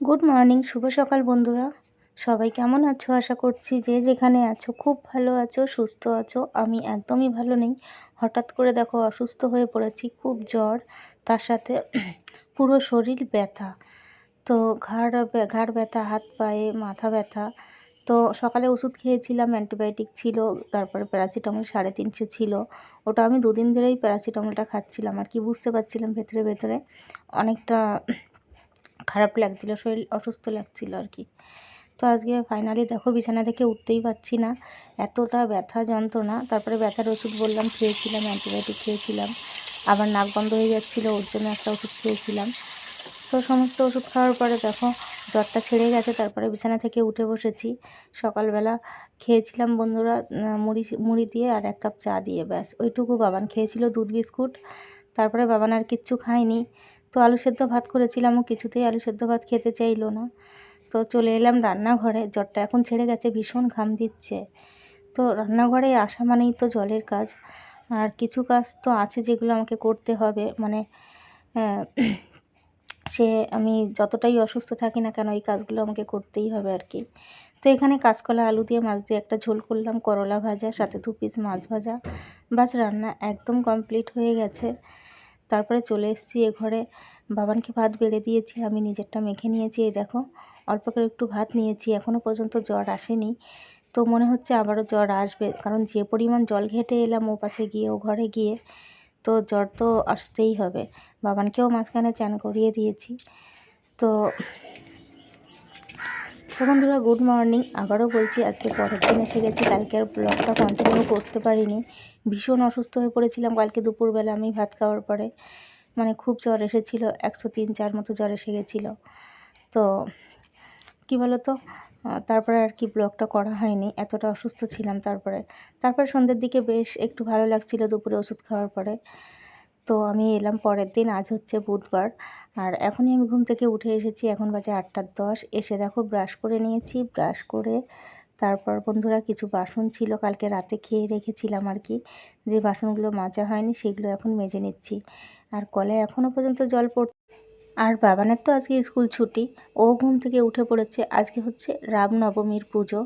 Good morning শুভ সকাল বন্ধুরা। সবাই কেমন আছো? আশা করছি যে যেখানে আছো, খুব ভালো আছো, সুস্থ আছো। আমি একদমই ভালো নেই। হঠাৎ করে দেখো, অসুস্থ হয়ে পড়েছি, খুব জ্বর। তার সাথে পুরো শরীর ব্যথা। তো ঘাড় ঘাড় ব্যথা, হাত পায়ে মাথা ব্যথা। তো সকালে ওষুধ খেয়েছিলাম, অ্যান্টিবায়োটিক ছিল, তারপরে প্যারাসিটামল সাড়ে তিনশো ছিল। ওটা আমি দুদিন ধরেই প্যারাসিটামলটা খাচ্ছিলাম। আর কি বুঝতে পারছিলাম ভেতরে ভেতরে? অনেকটা খারাপ লাগছিল, শরীর অসুস্থ লাগছিল আর কি। তো আজকে ফাইনালি দেখো বিছানা থেকে উঠতেই পারছি না, এতটা ব্যথা যন্ত্রণা। তারপরে ব্যথার ওষুধ বললাম, খেয়েছিলাম অ্যান্টিবায়োটিক খেয়েছিলাম। আবার নাক বন্ধ হয়ে যাচ্ছিল, ওর জন্য একটা ওষুধ খেয়েছিলাম। তো সমস্ত ওষুধ খাওয়ার পরে দেখো, জ্বরটা ছেড়ে গেছে, তারপরে বিছানা থেকে উঠে বসেছি। সকালবেলা খেয়েছিলাম বন্ধুরা মুড়ি মুড়ি দিয়ে আর এক কাপ চা দিয়ে, ব্যাস। ওইটুকু বাবান খেয়েছিল দুধ বিস্কুট। তারপরে বাবান আর কিচ্ছু খায়নি। তো আলু সেদ্ধ ভাত করেছিলাম, ও কিছুতেই আলু সেদ্ধ ভাত খেতে চাইলো না। তো চলে এলাম রান্নাঘরে, জ্বরটা এখন ছেড়ে গেছে, ভীষণ ঘাম দিচ্ছে। তো রান্নাঘরে আসা মানেই তো জলের কাজ। আর কিছু কাজ তো আছে যেগুলো আমাকে করতে হবে মানে সে আমি যতটাই অসুস্থ থাকি না কেন, এই কাজগুলো আমাকে করতেই হবে আর কি। তো এখানে কাঁচকলা, আলু দিয়ে মাছ দিয়ে একটা ঝোল করলাম, করলা ভাজা, সাথে দু পিস মাছ ভাজা। বাস রান্না একদম কমপ্লিট হয়ে গেছে। তারপরে চলে এসেছি এ ঘরে। বাবানকে ভাত বেড়ে দিয়েছি, আমি নিজেরটা মেখে নিয়েছি, এই দেখো। অল্প করে একটু ভাত নিয়েছি এখনও পর্যন্ত জ্বর আসেনি। তো মনে হচ্ছে আবারও জ্বর আসবে, কারণ যে পরিমাণ জল ঘেটে এলাম ও পাশে গিয়ে, ও ঘরে গিয়ে, তো জ্বর তো আসতেই হবে। বাবানকেও মাঝখানে চান করিয়ে দিয়েছি। তো তো বন্ধুরা গুড মর্নিং আবারও বলছি, আজকে পরের দিন এসে গেছি। কালকে আর ব্লগটা কন্টিনিউ করতে পারিনি। ভীষণ অসুস্থ হয়ে পড়েছিলাম। কালকে দুপুরবেলা আমি ভাত খাওয়ার পরে মানে খুব জ্বর এসেছিল, একশো তিন, চার মতো জ্বর এসে গেছিল। তো কী বলো তো তারপরে আর কি ব্লগটা করা হয়নি। এতটা অসুস্থ ছিলাম তারপরে। তারপরে সন্ধ্যের দিকে বেশ একটু ভালো লাগছিল দুপুরে ওষুধ খাওয়ার পরে। তো আমি এলাম পরের দিন, আজ হচ্ছে বুধবার। আর এখনই আমি ঘুম থেকে উঠে এসেছি, এখন বাজে আটটার দশ। এসে দেখো ব্রাশ করে নিয়েছি, ব্রাশ করে তারপর বন্ধুরা কিছু বাসন ছিল, কালকে রাতে খেয়ে রেখেছিলাম আর কি। যে বাসনগুলো মাজা হয়নি, সেগুলো এখন মেজে নিচ্ছি। আর কলে এখনও পর্যন্ত জল পড়, আর বাবানের তো আজকে স্কুল ছুটি, ও ঘুম থেকে উঠে পড়েছে। আজকে হচ্ছে রামনবমীর পুজো।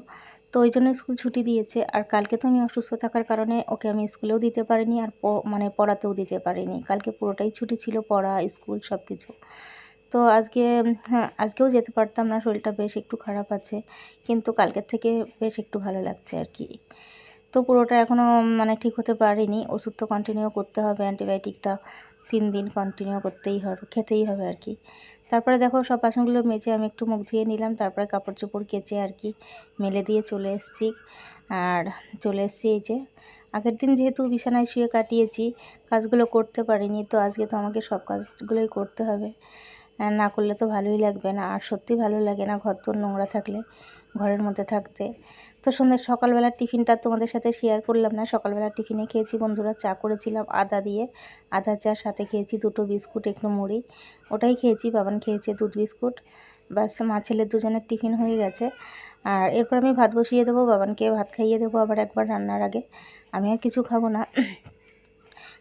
তো ওই জন্য স্কুল ছুটি দিয়েছে। আর কালকে তো আমি অসুস্থ থাকার কারণে ওকে আমি স্কুলেও দিতে পারিনি আর মানে পড়াতেও দিতে পারিনি। কালকে পুরোটাই ছুটি ছিল, পড়া, স্কুল সব কিছু তো আজকে হ্যাঁ আজকেও যেতে পারতাম না, শরীরটা বেশ একটু খারাপ আছে। কিন্তু কালকের থেকে বেশ একটু ভালো লাগছে আর কি। তো পুরোটা এখনও মানে ঠিক হতে পারিনি। ওষুধ তো কন্টিনিউ করতে হবে অ্যান্টিবায়োটিকটা তিন দিন কন্টিনিউ করতেই হবে খেতেই হবে আর কি। তারপরে দেখো সব বাসনগুলো মেজে আমি একটু মুখ ধুয়ে নিলাম, তারপরে কাপড় চোপড় কেচে আর কি মেলে দিয়ে চলে এসেছি। আর চলে এসেছি এই যে, আগের দিন যেহেতু বিছানায় শুয়ে কাটিয়েছি, কাজগুলো করতে পারিনি, তো আজকে তো আমাকে সব কাজগুলোই করতে হবে। না করলে তো ভালোই লাগবে না। আর সত্যি ভালো লাগে না ঘর তোর নোংরা থাকলে, ঘরের মধ্যে থাকতে। তো সন্ধ্যে সকালবেলার টিফিনটা তোমাদের সাথে শেয়ার করলাম না। সকালবেলার টিফিনে খেয়েছি বন্ধুরা, চা করেছিলাম, আদা দিয়ে। আদা চার সাথে খেয়েছি দুটো বিস্কুট, একটু মুড়ি। ওটাই খেয়েছি, বাবান খেয়েছে দুধ বিস্কুট। বাস মা ছেলের দুজনের টিফিন হয়ে গেছে। আর এরপর আমি ভাত বসিয়ে দেবো, বাবানকে ভাত খাইয়ে দেবো আবার একবার রান্নার আগে। আমি আর কিছু খাব না।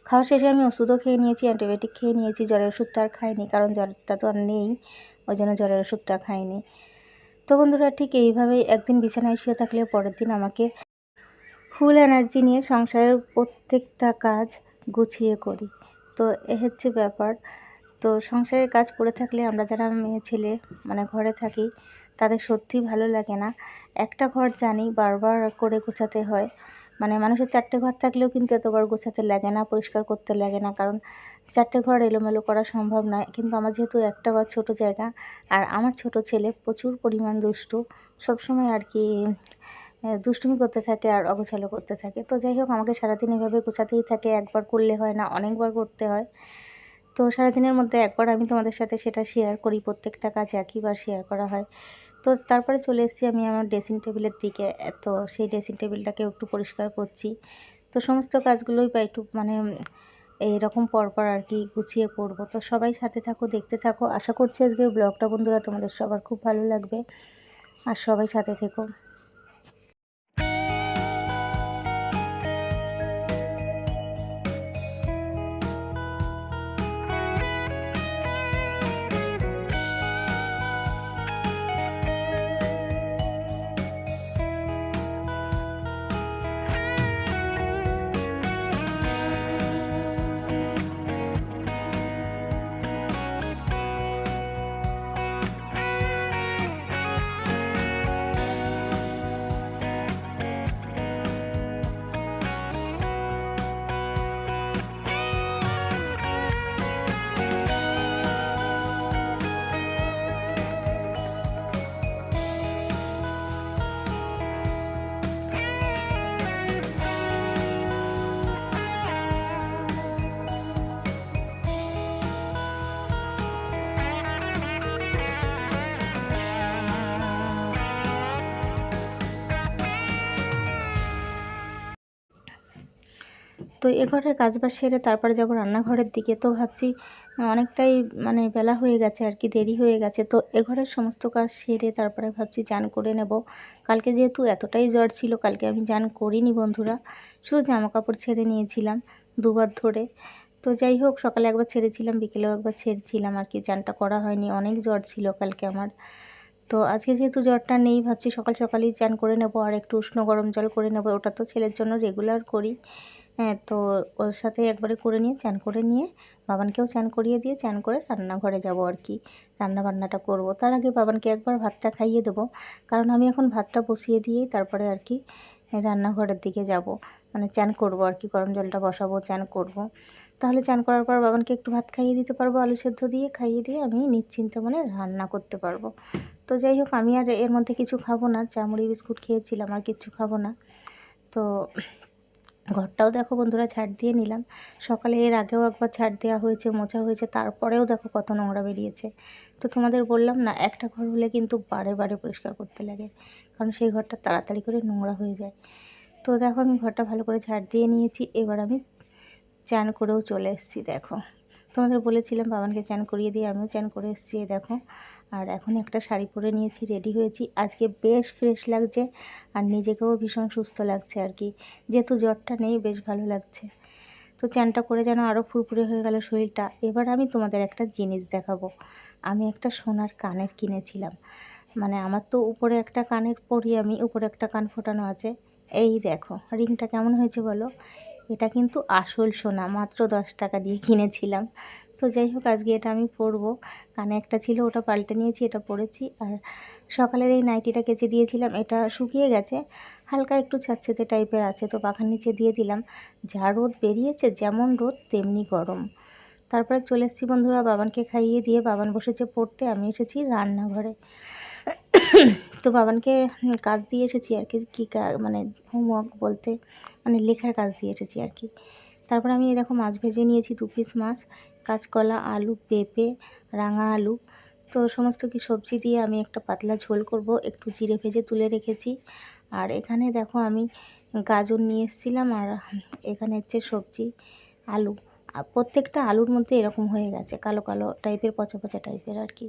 খাওয়া শেষে আমি ওষুধও খেয়ে নিয়েছি, অ্যান্টিবায়োটিক খেয়ে নিয়েছি, জ্বরের ওষুধটা আর খাইনি, কারণ জ্বরটা তো আর নেই, ওই জন্য জ্বরের ওষুধটা খাইনি। তো বন্ধুরা, ঠিক এইভাবেই একদিন বিছানায় শুয়ে থাকলে পরের দিন আমাকে ফুল এনার্জি নিয়ে সংসারের প্রত্যেকটা কাজ গুছিয়ে করি। তো এ হচ্ছে ব্যাপার। তো সংসারের কাজ পড়ে থাকলে আমরা যারা মেয়ে ছেলে মানে ঘরে থাকি, তাদের সত্যি ভালো লাগে না। একটা ঘর জানি বারবার করে গোছাতে হয়। মানে মানুষের চারটে ঘর থাকলেও কিন্তু এতবার গোছাতে লাগে না, পরিষ্কার করতে লাগে না। কারণ চারটে ঘর এলোমেলো করা সম্ভব নয়। কিন্তু আমার যেহেতু একটা ঘর ছোটো জায়গা, আর আমার ছোট ছেলে প্রচুর পরিমাণ দুষ্টু, সবসময় আর কি দুষ্টুমি করতে থাকে আর অগোছালো করতে থাকে। তো যাই হোক, আমাকে সারাদিন এভাবে গোছাতেই থাকে। একবার করলে হয় না, অনেকবার করতে হয়। তো সারাদিনের মধ্যে একবার আমি তোমাদের সাথে সেটা শেয়ার করি, প্রত্যেকটা কাজ একইবার শেয়ার করা হয়। তো তারপরে চলে এসেছি আমি আমার ড্রেসিং টেবিলের দিকে, তো সেই ড্রেসিং টেবিলটাকেও একটু পরিষ্কার করছি। তো সমস্ত কাজগুলোই বা একটু মানে এইরকম পরপর আর কি গুছিয়ে করব। তো সবাই সাথে থাকো, দেখতে থাকো। আশা করছি আজকের ব্লগটা বন্ধুরা তোমাদের সবার খুব ভালো লাগবে। আর সবাই সাথে থেকো। এ ঘরের কাজবাজ সেরে তারপরে যাব রান্নাঘরের দিকে। তো ভাবছি অনেকটাই মানে বেলা হয়ে গেছে আর কি, দেরি হয়ে গেছে। তো এ ঘরের সমস্ত কাজ সেরে তারপরে ভাবছি চান করে নেব। কালকে যেহেতু এতটাই জ্বর ছিল, কালকে আমি চান করিনি বন্ধুরা। শুধু জামা কাপড় ছেড়ে নিয়েছিলাম দুবার ধরে। তো যাই হোক, সকালে একবার ছেড়েছিলাম, বিকেলেও একবার ছেড়েছিলাম আর কি, চানটা করা হয়নি। অনেক জ্বর ছিল কালকে আমার। তো আজকে যেহেতু জ্বরটা নেই, ভাবছি সকাল সকালেই চান করে নেব। আর একটু উষ্ণ গরম জল করে নেব। ওটা তো ছেলের জন্য রেগুলার করি। হ্যাঁ তো ওর সাথে একবারে করে নিয়ে, চান করে নিয়ে বাবানকেও চান করিয়ে দিয়ে চান করে রান্নাঘরে যাব আর কি। রান্না বান্নাটা করব। তার আগে বাবানকে একবার ভাতটা খাইয়ে দেবো। কারণ আমি এখন ভাতটা বসিয়ে দিয়েই তারপরে আর কি রান্নাঘরের দিকে যাব। মানে চান করব আর কি, গরম জলটা বসাবো, চান করব। তাহলে চান করার পর বাবানকে একটু ভাত খাইয়ে দিতে পারব, আলু সেদ্ধ দিয়ে খাইয়ে দিয়ে আমি নিশ্চিন্ত মানে রান্না করতে পারব। তো যাই হোক, আমি আর এর মধ্যে কিছু খাব না। চা, মুড়ি, বিস্কুট খেয়েছিলাম, আর কিচ্ছু খাব না। তো ঘরটাও দেখো বন্ধুরা ছাড় দিয়ে নিলাম। সকালে এর আগেও একবার ছাড় দেওয়া হয়েছে, মোছা হয়েছে, তারপরেও দেখো কত নোংরা বেরিয়েছে। তো তোমাদের বললাম না, একটা ঘর হলে কিন্তু বারে বারে পরিষ্কার করতে লাগে, কারণ সেই ঘরটা তাড়াতাড়ি করে নোংরা হয়ে যায়। তো দেখো আমি ঘরটা ভালো করে ছাড় দিয়ে নিয়েছি, এবার আমি চান করেও চলে এসেছি, দেখো। তোমাদের বলেছিলাম বাবানকে চান করিয়ে দিয়ে আমিও চান করে এসেছি দেখো। আর এখন একটা শাড়ি পরে নিয়েছি রেডি হয়েছি। আজকে বেশ ফ্রেশ লাগছে আর নিজেকেও ভীষণ সুস্থ লাগছে আর কি। যেহেতু জ্বরটা নেই, বেশ ভালো লাগছে। তো চানটা করে যেন আরও ফুরফুরে হয়ে গেল শরীরটা। এবার আমি তোমাদের একটা জিনিস দেখাবো। আমি একটা সোনার কানের কিনেছিলাম। মানে আমার তো উপরে একটা কানের পরি আমি উপরে একটা কান ফোটানো আছে। এই দেখো, রিংটা কেমন হয়েছে বলো? এটা কিন্তু আসল সোনা, মাত্র দশ টাকা দিয়ে কিনেছিলাম। তো যাই হোক, আজকে এটা আমি পরবো। কানে একটা ছিল, ওটা পাল্টে নিয়েছি, এটা পরেছি। আর সকালের এই নাইটিটা কেচে দিয়েছিলাম, এটা শুকিয়ে গেছে। হালকা একটু ছাচ্ছেতে টাইপের আছে, তো পাখার নিচে দিয়ে দিলাম। যা রোদ বেরিয়েছে, যেমন রোদ, তেমনি গরম। তারপরে চলে এসেছি বন্ধুরা, বাবানকে খাইয়ে দিয়ে বাবান বসেছে পড়তে, আমি এসেছি রান্নাঘরে। তো বাবানকে কাজ দিয়ে এসেছি আর কি, কী মানে হোমওয়ার্ক বলতে মানে লেখার কাজ দিয়ে এসেছি আর কি। তারপর আমি দেখো মাছ ভেজে নিয়েছি, দু পিস মাছ, কাঁচকলা, আলু, পেঁপে, রাঙা আলু। তো সমস্ত কি সবজি দিয়ে আমি একটা পাতলা ঝোল করব, একটু জিরে ভেজে তুলে রেখেছি। আর এখানে দেখো আমি গাজর নিয়ে এসেছিলাম, আর এখানে হচ্ছে সবজি, আলু। প্রত্যেকটা আলুর মধ্যে এরকম হয়ে গেছে, কালো কালো টাইপের পচা পচা টাইপের আর কি।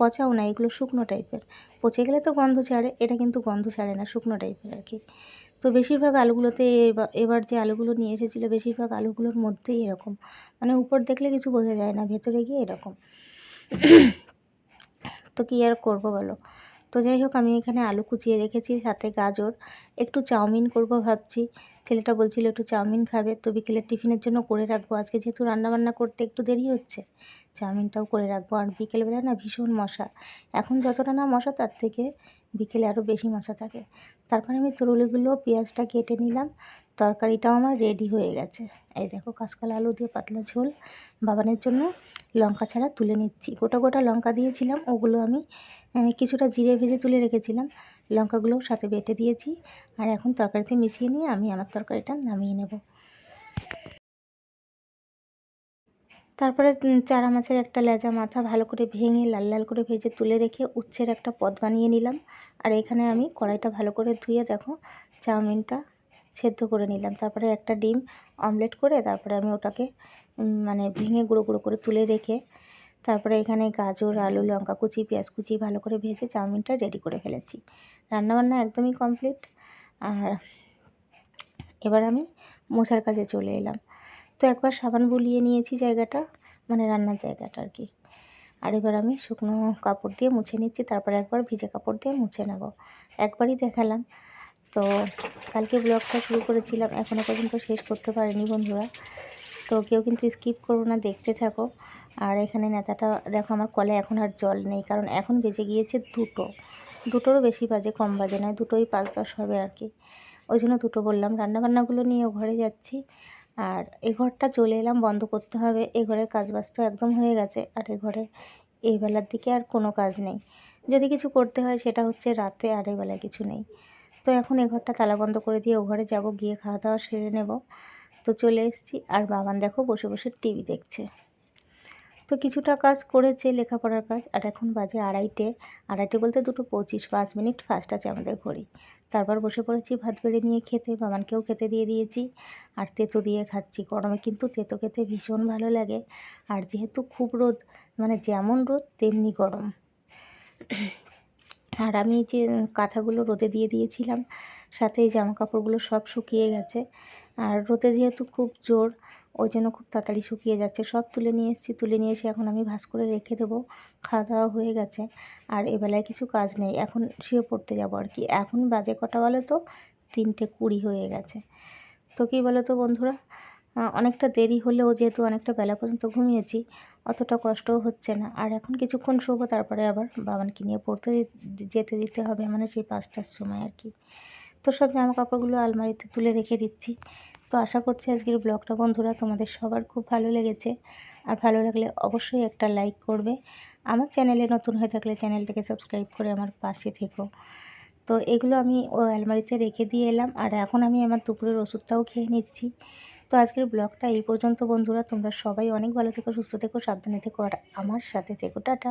পচাও না, এগুলো শুকনো টাইপের পচে গেলে তো গন্ধ ছাড়ে, এটা কিন্তু গন্ধ ছাড়ে না, শুকনো টাইপের আর কি। তো বেশিরভাগ আলুগুলোতে এবার যে আলুগুলো নিয়ে এসেছিল, বেশিরভাগ আলুগুলোর মধ্যেই এরকম। মানে উপর দেখলে কিছু বোঝা যায় না, ভেতরে গিয়ে এরকম। তো কী আর করব বলো? তো যাই হোক, আমি এখানে আলু কুচিয়ে রেখেছি, সাথে গাজর, একটু চাউমিন করব ভাবছি। ছেলেটা বলছিল, একটু চাউমিন খাবে, তো বিকেলের টিফিনের জন্য করে রাখব। আজকে যেহেতু রান্নাবান্না করতে একটু দেরি হচ্ছে, চাউমিনটাও করে রাখব। আর বিকেলবেলা না ভীষণ মশা। এখন যতটা না মশা, তার থেকে বিকেলে আরও বেশি মশা থাকে। তারপরে আমি তরুলিগুলো পেঁয়াজটা কেটে নিলাম। তরকারিটাও আমার রেডি হয়ে গেছে। এই দেখো, কাঁচকলা, আলু দিয়ে পাতলা ঝোল। বাবানের জন্য লঙ্কা ছাড়া তুলে নিচ্ছি। গোটা গোটা লঙ্কা দিয়েছিলাম, ওগুলো আমি কিছুটা জিরে ভেজে তুলে রেখেছিলাম। লঙ্কাগুলোও সাথে বেটে দিয়েছি। আর এখন তরকারিতে মিশিয়ে নিয়ে আমি আমার তরকারিটা নামিয়ে নেব। তারপরে চারা মাছের একটা লেজা মাথা ভালো করে ভেঙে লাল লাল করে ভেজে তুলে রেখে উচ্ছের একটা পদ বানিয়ে নিলাম। আর এখানে আমি কড়াইটা ভালো করে ধুয়ে দেখো চাউমিনটা সেদ্ধ করে নিলাম। তারপরে একটা ডিম অমলেট করে তারপরে আমি ওটাকে মানে ভেঙে গুঁড়ো গুঁড়ো করে তুলে রেখে তারপরে এখানে গাজর, আলু, লঙ্কা কুচি, পেঁয়াজ কুচি ভালো করে ভেজে চাউমিনটা রেডি করে ফেলেছি। রান্নাবান্না একদমই কমপ্লিট। আর এবার আমি মোছার কাজে চলে এলাম। তো একবার সাবান বুলিয়ে নিয়েছি জায়গাটা মানে রান্নার জায়গাটা আর কি। আর এবার আমি শুকনো কাপড় দিয়ে মুছে নিচ্ছি, তারপর একবার ভিজে কাপড় দিয়ে মুছে নেব। একবারই দেখালাম। তো কালকে ব্লগটা শুরু করেছিলাম এখনও পর্যন্ত শেষ করতে পারিনি বন্ধুরা। তো কেউ কিন্তু স্কিপ করব না, দেখতে থাকো। আর এখানে নেতাটা, দেখো আমার কলে এখন আর জল নেই, কারণ এখন বেজে গিয়েছে দুটো। দুটোরও বেশি বাজে, কম বাজে নয়, দুটোই পাঁচ দশ হবে আর কি। ওই জন্য দুটো বললাম। রান্নাবান্নাগুলো নিয়ে ঘরে যাচ্ছি। আর এ ঘরটা চলে এলাম, বন্ধ করতে হবে। এ ঘরের কাজবাজ তো একদম হয়ে গেছে। আর এ ঘরে এই বেলার দিকে আর কোনো কাজ নেই। যদি কিছু করতে হয় সেটা হচ্ছে রাতে আর এই বেলায় কিছু নেই। তো এখন এ ঘরটা তালা বন্ধ করে দিয়ে ও ঘরে যাব, গিয়ে খাওয়া দাওয়া সেরে নেব। তো চলে এসেছি। আর বাবান দেখো, বসে বসে টিভি দেখছে। তো কিছুটা কাজ করেছে লেখাপড়ার কাজ। আর এখন বাজে আড়াইটে। আড়াইটে বলতে দুটো পঁচিশ পাঁচ মিনিট ফার্স্ট আছে আমাদের ঘড়ি। তারপর বসে পড়েছি ভাত বেড়ে নিয়ে খেতে, বাবানকেও খেতে দিয়ে দিয়েছি। আর তেতো দিয়ে খাচ্ছি। গরমে কিন্তু তেতো খেতে ভীষণ ভালো লাগে। আর যেহেতু খুব রোদ মানে যেমন রোদ তেমনি গরম। আর আমি যে কাঁথাগুলো রোদে দিয়ে দিয়েছিলাম, সাথে এই জামা কাপড়গুলো সব শুকিয়ে গেছে। আর রোদে যেহেতু খুব জোর, ওই জন্য খুব তাড়াতাড়ি শুকিয়ে যাচ্ছে। সব তুলে নিয়ে এসেছি, তুলে নিয়ে এসে এখন আমি ভাস করে রেখে দেবো। খাওয়া দাওয়া হয়ে গেছে, আর এবেলায় কিছু কাজ নেই। এখন শুয়ে পড়তে যাব আর কি। এখন বাজে কটা বলো তো? তিনটে কুড়ি হয়ে গেছে। তো কী বলো তো বন্ধুরা? অনেকটা দেরি হলেও যেহেতু অনেকটা বেলা পর্যন্ত ঘুমিয়েছি, অতটা কষ্টও হচ্ছে না। আর এখন কিছুক্ষণ শোবো, তারপরে আবার বাবানকে নিয়ে পড়তে যেতে দিতে হবে মানে সেই পাঁচটার সময় আর কি। তো সব জামা কাপড়গুলো আলমারিতে তুলে রেখে দিচ্ছি। তো আশা করছি আজকের ব্লগটা বন্ধুরা তোমাদের সবার খুব ভালো লেগেছে। আর ভালো লাগলে অবশ্যই একটা লাইক করবে। আমার চ্যানেলে নতুন হয়ে থাকলে চ্যানেলটাকে সাবস্ক্রাইব করে আমার পাশে থেকো। তো এগুলো আমি ও আলমারিতে রেখে দিয়ে এলাম। আর এখন আমি আমার দুপুরের ওষুধটাও খেয়ে নিচ্ছি। তো আজকের ব্লগটা এই পর্যন্ত, বন্ধুরা। তোমরা সবাই অনেক ভালো থেকো, সুস্থ থেকো, সাবধানে থেকো, আর আমার সাথে থেকো। টাটা।